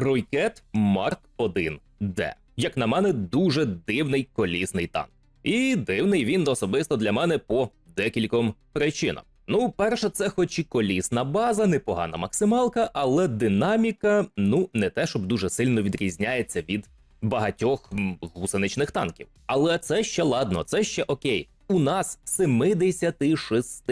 Руйкет Марк 1 Д. Як на мене, дуже дивний колісний танк. І дивний він особисто для мене по декільком причинам. Ну, перше, це хоч і колісна база, непогана максималка, але динаміка, ну, не те, щоб дуже сильно відрізняється від багатьох гусеничних танків. Але це ще ладно, це ще окей. У нас 76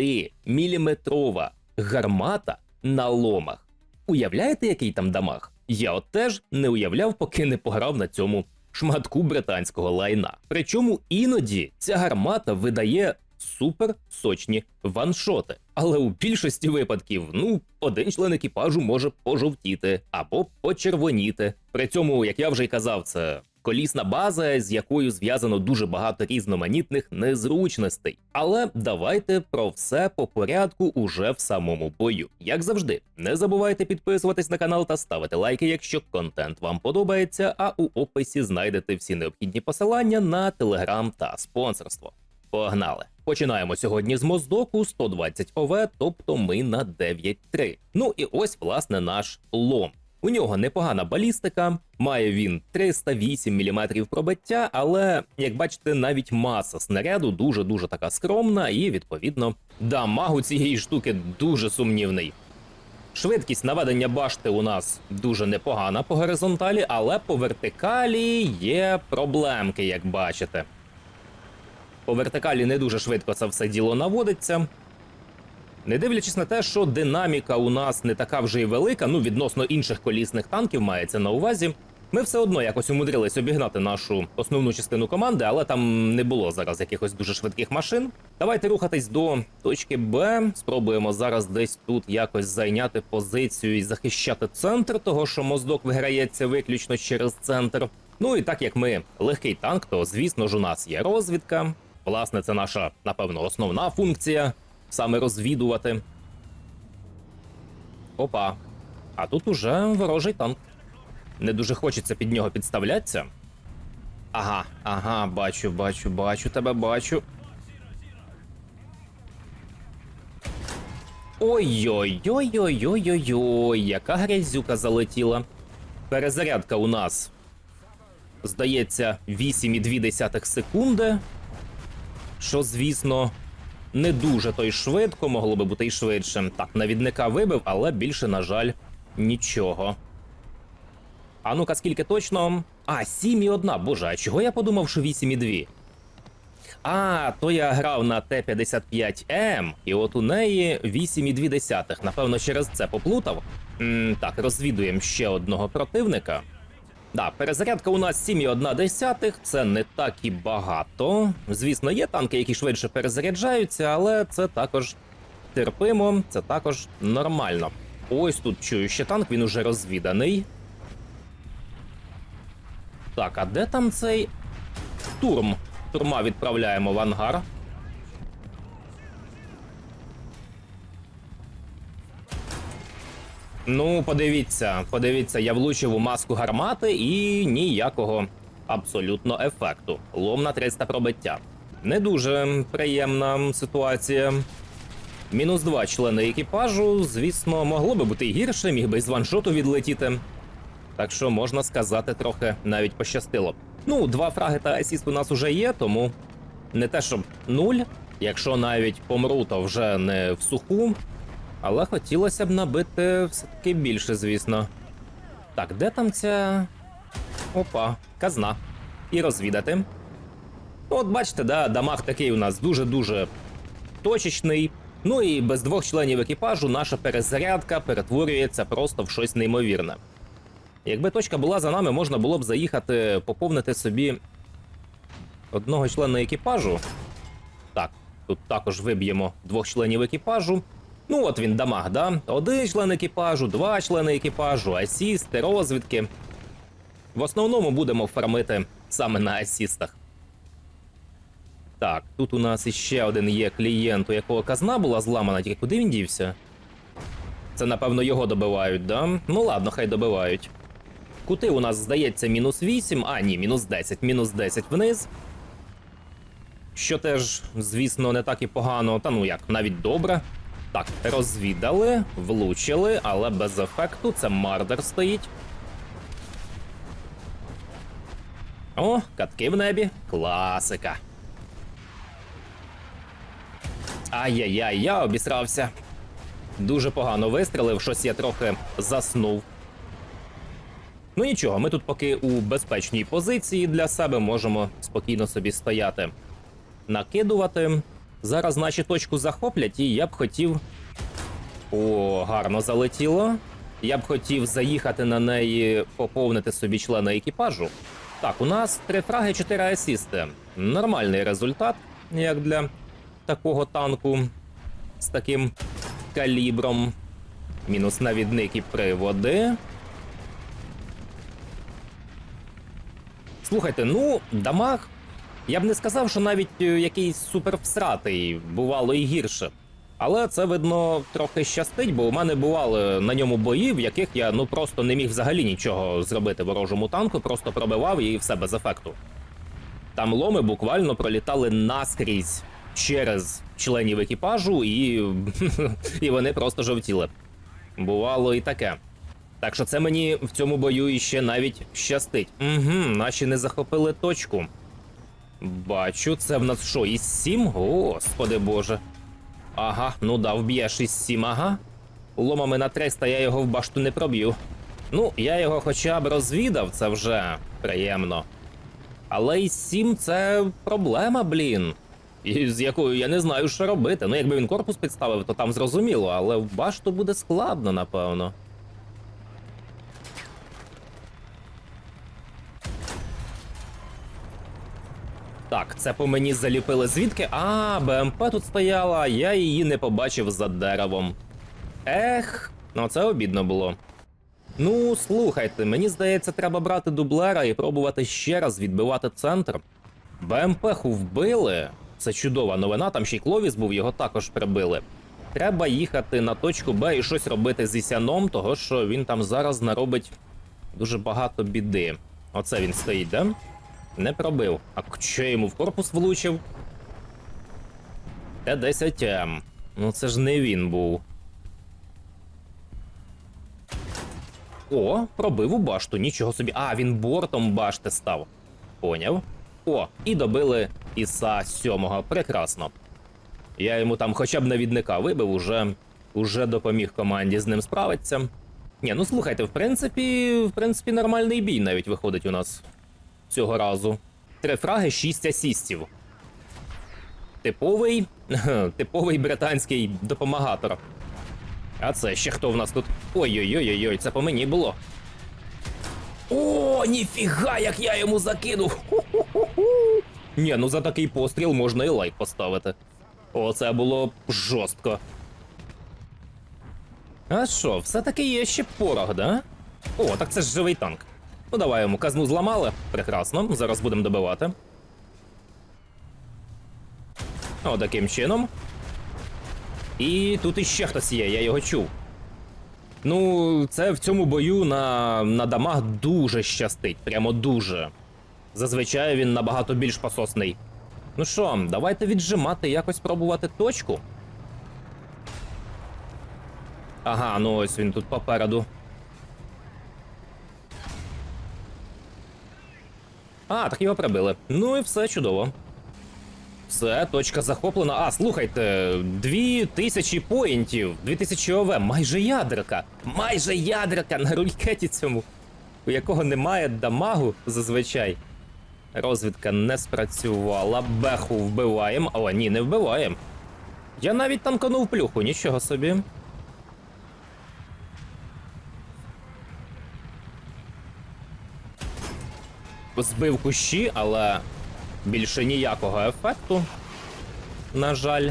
міліметрова гармата на ломах. Уявляєте, який там дамаг? Я от теж не уявляв, поки не пограв на цьому шматку британського лайна. Причому іноді ця гармата видає супер сочні ваншоти. Але у більшості випадків, ну, один член екіпажу може пожовтіти або почервоніти. При цьому, як я вже й казав, це колісна база, з якою зв'язано дуже багато різноманітних незручностей. Але давайте про все по порядку уже в самому бою. Як завжди, не забувайте підписуватись на канал та ставити лайки, якщо контент вам подобається. А у описі знайдете всі необхідні посилання на телеграм та спонсорство. Погнали! Починаємо сьогодні з моздоку 120 ОВ, тобто ми на 9.3. Ну і ось власне наш лом. У нього непогана балістика, має він 308 мм пробиття, але як бачите, навіть маса снаряду дуже дуже така скромна, і відповідно дамаг у цієї штуки дуже сумнівний. Швидкість наведення башти у нас дуже непогана по горизонталі, але по вертикалі є проблемки, як бачите. По вертикалі не дуже швидко це все діло наводиться. Не дивлячись на те, що динаміка у нас не така вже й велика, ну відносно інших колісних танків мається на увазі. Ми все одно якось умудрились обігнати нашу основну частину команди, але там не було зараз якихось дуже швидких машин. Давайте рухатись до точки Б. Спробуємо зараз десь тут якось зайняти позицію і захищати центр, того що моздок виграється виключно через центр. Ну і так як ми легкий танк, то звісно ж у нас є розвідка. Власне, це наша, напевно, основна функція саме розвідувати. Опа. А тут уже ворожий танк. Не дуже хочеться під нього підставлятися. Ага, ага, бачу, бачу, бачу, тебе бачу. Ой-ой-ой-ой-ой-ой-ой, яка грязюка залетіла. Перезарядка у нас. Здається, 8,2 секунди. Що, звісно, не дуже то й швидко, могло би бути й швидше. Так, навідника вибив, але більше, на жаль, нічого. А ну-ка, скільки точно? А, 7,1. Боже, а чого я подумав, що 8,2? А, то я грав на Т-55М, і от у неї 8,2. Напевно, через це поплутав. М, так, розвідуємо ще одного противника. Да, перезарядка у нас 7,1, це не так і багато. Звісно, є танки, які швидше перезаряджаються, але це також терпимо, це також нормально. Ось тут чую ще танк, він уже розвіданий. Так, а де там цей турм? Турма відправляємо в ангар. Ну, подивіться, подивіться, я влучив у маску гармати і ніякого абсолютно ефекту. Лом на 300 пробиття. Не дуже приємна ситуація. Мінус два члени екіпажу, звісно, могло би бути і гірше, міг би з ваншоту відлетіти. Так що можна сказати, трохи навіть пощастило. Ну, два фраги та асіст у нас уже є, тому не те, щоб нуль. Якщо навіть помру, то вже не в суху. Але хотілося б набити все-таки більше, звісно. Так, де там ця. Опа, казна. І розвідати. Ну, От бачите, да, дамаг такий у нас дуже-дуже точечний. Ну і без двох членів екіпажу наша перезарядка перетворюється просто в щось неймовірне. Якби точка була за нами, можна було б заїхати поповнити собі одного члена екіпажу. Так, тут також виб'ємо двох членів екіпажу. Ну, от він дамаг, да? Один член екіпажу, два члени екіпажу, асісти, розвідки. В основному будемо фармити саме на асістах. Так, тут у нас іще один є клієнт, у якого казна була зламана, тільки куди він дівся? Це, напевно, його добивають, да? Ну ладно, хай добивають. Кути у нас, здається, мінус 8, а ні, мінус 10, мінус 10 вниз. Що теж, звісно, не так і погано, та ну як, навіть добре. Так, розвідали, влучили, але без ефекту. Це мардер стоїть. О, катки в небі. Класика. Ай-яй-яй, я обісрався. Дуже погано вистрелив, щось я трохи заснув. Ну нічого, ми тут поки у безпечній позиції для себе можемо спокійно собі стояти. Накидувати. Зараз наші точку захоплять, і я б хотів. О, гарно залетіло. Я б хотів заїхати на неї, поповнити собі члена екіпажу. Так, у нас три фраги, чотири асісти. Нормальний результат, як для такого танку з таким калібром. Мінус навідник і приводи. Слухайте, ну, дамаг. Я б не сказав, що навіть е, якийсь супер всратий, бувало і гірше. Але це видно трохи щастить, бо у мене бували на ньому бої, в яких я ну просто не міг взагалі нічого зробити ворожому танку, просто пробивав і все без ефекту. Там ломи буквально пролітали наскрізь через членів екіпажу, і, і вони просто жовтіли. Бувало і таке. Так що це мені в цьому бою іще навіть щастить. Угу, наші не захопили точку. Бачу, це в нас що, із 7? Господи боже. Ага, ну да, вб'єш із 7, ага. Ломами на 300 я його в башту не проб'ю. Ну, я його хоча б розвідав, це вже приємно. Але із 7 це проблема, блін. І з якою я не знаю, що робити. Ну, якби він корпус підставив, то там зрозуміло, але в башту буде складно, напевно. Так, це по мені заліпили звідки? А, БМП тут стояла, я її не побачив за деревом. Ех, ну це обідно було. Ну, слухайте, мені здається, треба брати дублера і пробувати ще раз відбивати центр. БМПху вбили. Це чудова новина, там ще й Кловіс був, його також прибили. Треба їхати на точку Б і щось робити з Ісяном, того що він там зараз наробить дуже багато біди. Оце він стоїть, да? Не пробив. А що йому в корпус влучив? Т-10М. Ну це ж не він був. О, пробив у башту, нічого собі. А, він бортом башти став. Поняв. О, і добили Іса сьомого. Прекрасно. Я йому там хоча б навідника вибив, уже, уже допоміг команді з ним справитися. Ні, ну слухайте, в принципі, в принципі, нормальний бій навіть виходить у нас цього разу. Три фраги, шість асістів. Типовий. Типовий британський допомагатор. А це ще хто в нас тут? Ой-ой-ой, ой це по мені було. О, ніфіга, як я йому закинув! Ні, ну за такий постріл можна і лайк поставити. О, це було жорстко. А що, все-таки є ще порох, да? О, так це ж живий танк. Ну давай йому казну зламали. Прекрасно, зараз будемо добивати. О, таким чином. І тут іще хтось є, я його чув. Ну, це в цьому бою на, на дамаг дуже щастить, прямо дуже. Зазвичай він набагато більш пососний. Ну що, давайте віджимати, якось пробувати точку. Ага, ну ось він тут попереду. А, так його прибили. Ну і все чудово. Все, точка захоплена. А, слухайте, дві тисячі поінтів, дві тисячі ОВ, майже ядерка. Майже ядерка на рулькеті цьому, у якого немає дамагу зазвичай. Розвідка не спрацювала. Беху вбиваємо. О, ні, не вбиваємо. Я навіть танканув плюху, нічого собі. Збив кущі, але більше ніякого ефекту. На жаль.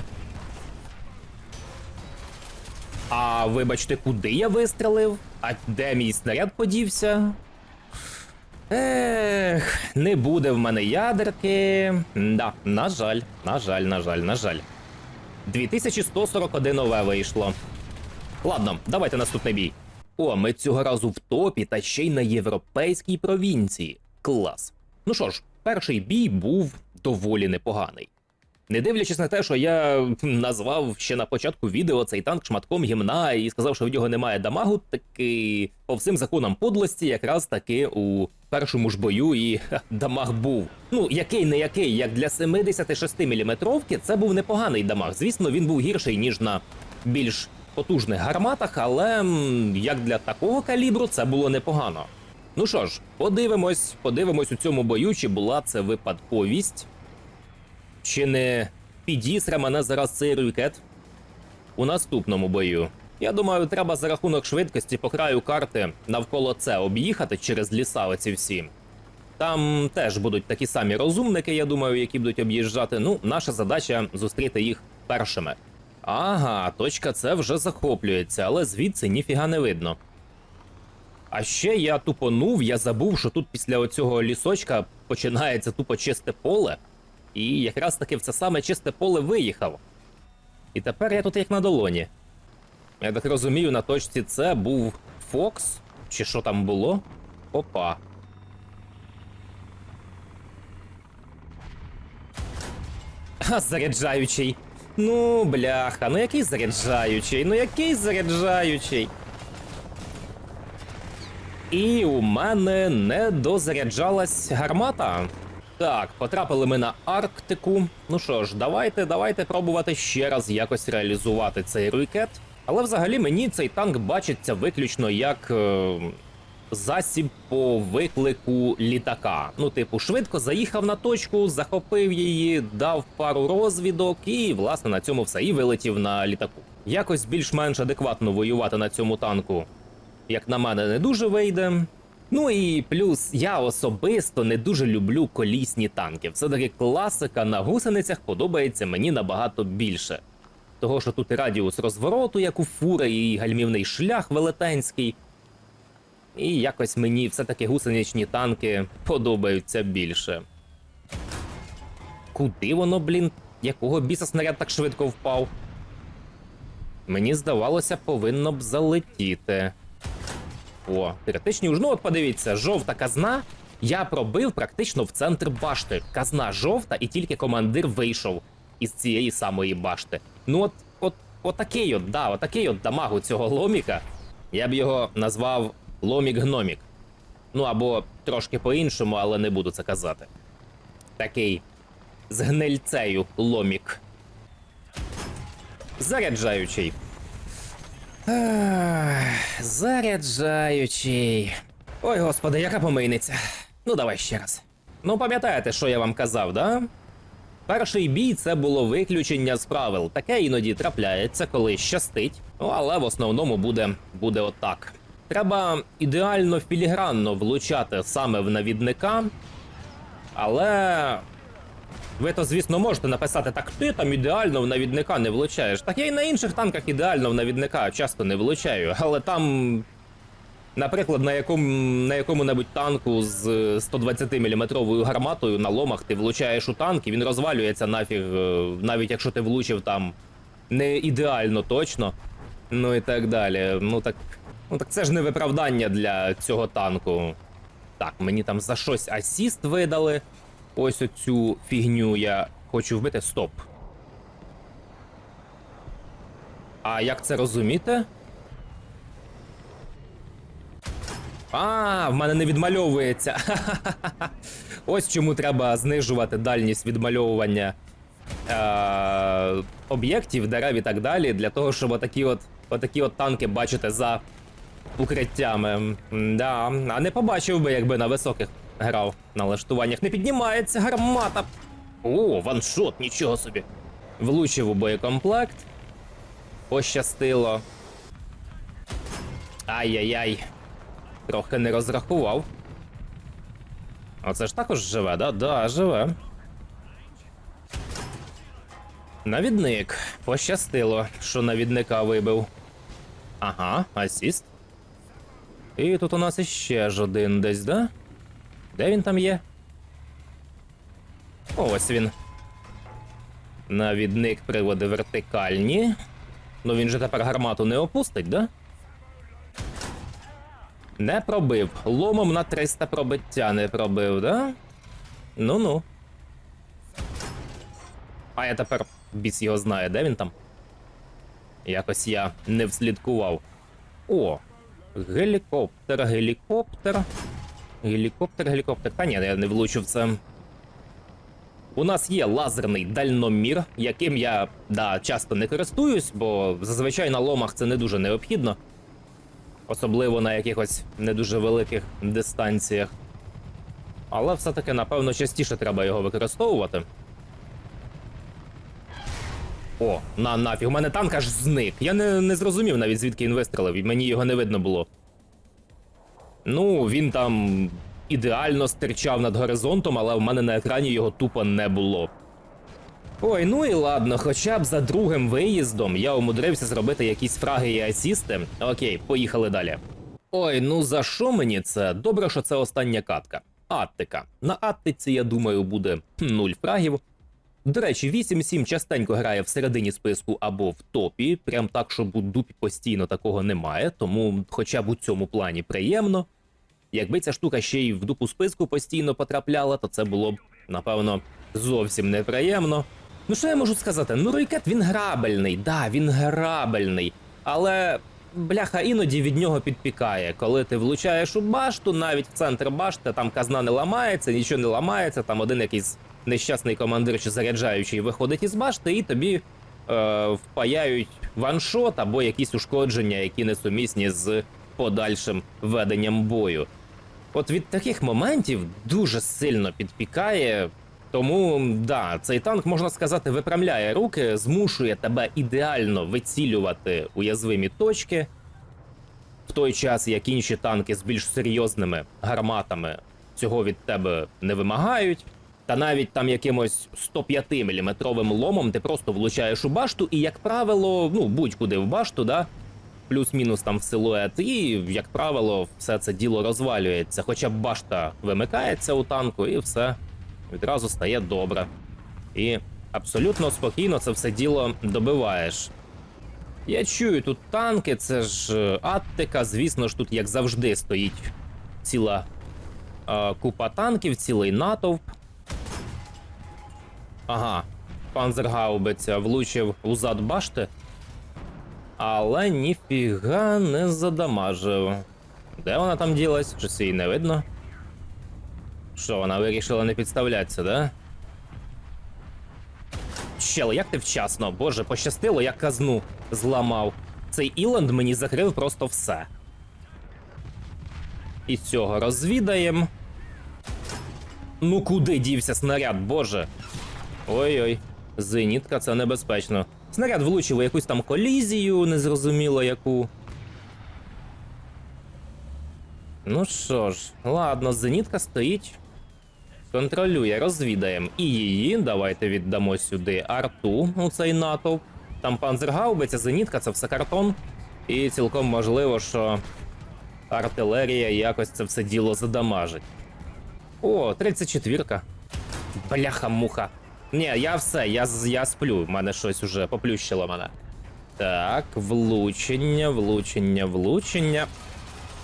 А вибачте, куди я вистрелив? А де мій снаряд подівся? Ех, не буде в мене ядерки. Да, на жаль, на жаль, на жаль, на жаль. 2141 ОВ вийшло. Ладно, давайте наступний бій. О, ми цього разу в топі та ще й на європейській провінції. Клас. Ну що ж, перший бій був доволі непоганий. Не дивлячись на те, що я назвав ще на початку відео цей танк шматком гімна і сказав, що в нього немає дамагу, таки по всім законам подлості, якраз таки у першому ж бою і дамаг був. Ну, який не який, як для 76 мм це був непоганий дамаг. Звісно, він був гірший, ніж на більш потужних гарматах, але як для такого калібру це було непогано. Ну що ж, подивимось, подивимось у цьому бою, чи була це випадковість, чи не підісре мене зараз цей рюкет у наступному бою. Я думаю, треба за рахунок швидкості по краю карти навколо це об'їхати через ліса оці всі. Там теж будуть такі самі розумники, я думаю, які будуть об'їжджати. Ну, наша задача зустріти їх першими. Ага, точка С вже захоплюється, але звідси ніфіга не видно. А ще я тупонув, я забув, що тут після оцього лісочка починається тупо чисте поле. І якраз таки в це саме чисте поле виїхав. І тепер я тут як на долоні. Я так розумію, на точці С був Фокс, чи що там було? Опа. А, заряджаючий. Ну, бляха, ну який заряджаючий? Ну який заряджаючий? І у мене не дозаряджалась гармата. Так, потрапили ми на Арктику. Ну що ж, давайте, давайте пробувати ще раз якось реалізувати цей рюкет. Але взагалі мені цей танк бачиться виключно як е, засіб по виклику літака. Ну, типу, швидко заїхав на точку, захопив її, дав пару розвідок, і власне на цьому все і вилетів на літаку. Якось більш-менш адекватно воювати на цьому танку як на мене, не дуже вийде. Ну і плюс я особисто не дуже люблю колісні танки. Все таки класика на гусеницях подобається мені набагато більше. Того, що тут і радіус розвороту, як у фури, і гальмівний шлях велетенський. І якось мені все-таки гусеничні танки подобаються більше. Куди воно, блін? Якого біса снаряд так швидко впав? Мені здавалося, повинно б залетіти. О, теоретичні уж. Ну от подивіться, жовта казна. Я пробив практично в центр башти. Казна жовта, і тільки командир вийшов із цієї самої башти. Ну от, от, отакий от, да, отакий от дамаг у цього ломіка. Я б його назвав ломік-гномік. Ну або трошки по-іншому, але не буду це казати. Такий з гнильцею ломік. Заряджаючий. Заряджаючий. Ой, господи, яка помийниця. Ну, давай ще раз. Ну, пам'ятаєте, що я вам казав, да? Перший бій це було виключення з правил. Таке іноді трапляється, коли щастить. Ну, але в основному буде, буде отак. Треба ідеально філігранно влучати саме в навідника. Але ви то, звісно, можете написати, так ти там ідеально в навідника не влучаєш. Так я і на інших танках ідеально в навідника часто не влучаю, але там. Наприклад, на якому на якому-небудь танку з 120 мм гарматою на ломах ти влучаєш у танк і він розвалюється нафіг, е, навіть якщо ти влучив там не ідеально точно. Ну і так далі. Ну так. Ну так це ж не виправдання для цього танку. Так, мені там за щось асіст видали. Ось оцю фігню я хочу вбити. Стоп. А як це розуміти? А, в мене не відмальовується. Ось чому треба знижувати дальність відмальовування е- об'єктів, дерев і так далі, для того, щоб отакі от, отакі от танки бачити за укриттями. Да. А не побачив би, якби на високих грав налаштуваннях. Не піднімається гармата. О, ваншот, нічого собі. Влучив у боєкомплект. Пощастило. Ай-яй-яй. Трохи не розрахував. Оце ж також живе, да? Да, живе. Навідник. Пощастило, що навідника вибив. Ага, асіст. І тут у нас іще ж один десь, да? Де він там є? Ось він. Навідник приводи вертикальні. Ну він же тепер гармату не опустить, да? Не пробив. Ломом на 300 пробиття не пробив, да? Ну-ну. А я тепер біс його знає, де він там? Якось я не вслідкував. О, гелікоптер, гелікоптер. Гелікоптер, гелікоптер. Та ні, я не влучив це. У нас є лазерний дальномір, яким я да, часто не користуюсь, бо зазвичай на ломах це не дуже необхідно. Особливо на якихось не дуже великих дистанціях. Але все-таки, напевно, частіше треба його використовувати. О, на нафіг. У мене танк аж зник. Я не, не зрозумів навіть звідки він вистрелив, і мені його не видно було. Ну, він там ідеально стирчав над горизонтом, але в мене на екрані його тупо не було. Ой, ну і ладно, хоча б за другим виїздом я умудрився зробити якісь фраги і асісти. Окей, поїхали далі. Ой, ну за що мені це? Добре, що це остання катка. Аттика. На Аттиці, я думаю, буде нуль фрагів. До речі, 8-7 частенько грає в середині списку або в топі. Прям так, щоб у дупі постійно такого немає, тому хоча б у цьому плані приємно. Якби ця штука ще й в дупу списку постійно потрапляла, то це було б, напевно, зовсім неприємно. Ну що я можу сказати? Ну, Ройкет він грабельний, да, він грабельний. Але бляха іноді від нього підпікає. Коли ти влучаєш у башту, навіть в центр башти, там казна не ламається, нічого не ламається, там один якийсь нещасний командир чи заряджаючий виходить із башти, і тобі е, впаяють ваншот або якісь ушкодження, які несумісні з подальшим веденням бою. От від таких моментів дуже сильно підпікає. Тому да, цей танк можна сказати випрямляє руки, змушує тебе ідеально вицілювати уязвимі точки, в той час як інші танки з більш серйозними гарматами цього від тебе не вимагають. Та навіть там якимось 105 мм ломом ти просто влучаєш у башту, і, як правило, ну будь-куди в башту, да, плюс-мінус там в силует, і, як правило, все це діло розвалюється. Хоча башта вимикається у танку, і все відразу стає добре. І абсолютно спокійно це все діло добиваєш. Я чую тут танки, це ж е, Аттика, звісно ж, тут, як завжди, стоїть ціла е, купа танків, цілий натовп. Ага, панзергаубиця влучив у зад башти, але ніфіга не задамажив. Де вона там ділась? Щось її не видно. Що, вона вирішила не підставлятися, да? Чел, як ти вчасно? Боже, пощастило, я казну зламав. Цей Іланд мені закрив просто все. І цього розвідаємо. Ну куди дівся снаряд, боже? Ой-ой, зенітка, це небезпечно. Снаряд влучив у якусь там колізію, незрозуміло яку. Ну що ж, ладно, зенітка стоїть. Контролює, розвідаємо. І її. Давайте віддамо сюди арту у цей натовп. Там панзергаубиця, зенітка, це все картон. І цілком можливо, що артилерія якось це все діло задамажить. О, 34-ка. Бляха-муха. Ні, я все, я, я сплю, в мене щось уже поплющило мене. Так, влучення, влучення, влучення.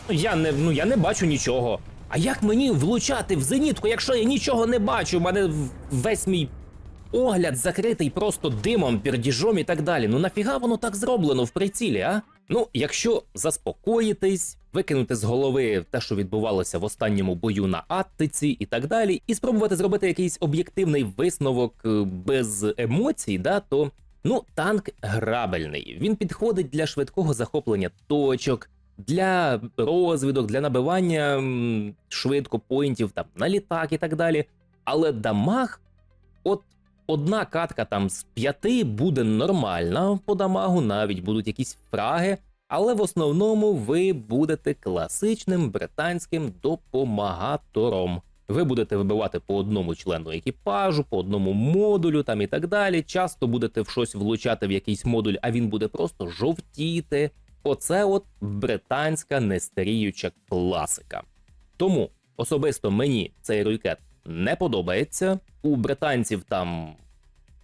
Ну, Я не, ну, я не бачу нічого. А як мені влучати в зенітку, якщо я нічого не бачу? У мене весь мій огляд закритий просто димом, пердіжом і так далі. Ну нафіга воно так зроблено в прицілі, а? Ну, якщо заспокоїтись, викинути з голови те, що відбувалося в останньому бою на Аттиці і так далі, і спробувати зробити якийсь об'єктивний висновок е, без емоцій, да, то ну, танк грабельний. Він підходить для швидкого захоплення точок, для розвідок, для набивання швидко поінтів там на літак і так далі. Але дамаг, от одна катка там з п'яти буде нормальна по дамагу, навіть будуть якісь фраги. Але в основному ви будете класичним британським допомагатором. Ви будете вибивати по одному члену екіпажу, по одному модулю там і так далі. Часто будете в щось влучати в якийсь модуль, а він буде просто жовтіти. Оце от британська нестаріюча класика. Тому особисто мені цей руйкет не подобається. У британців там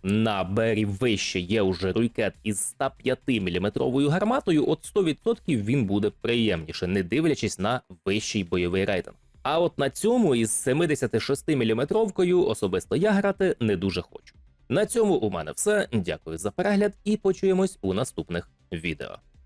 на бері вище є уже руйкет із 105 мм гарматою. От 100% він буде приємніше, не дивлячись на вищий бойовий рейтинг. А от на цьому із 76 мм особисто я грати не дуже хочу. На цьому у мене все. Дякую за перегляд і почуємось у наступних відео.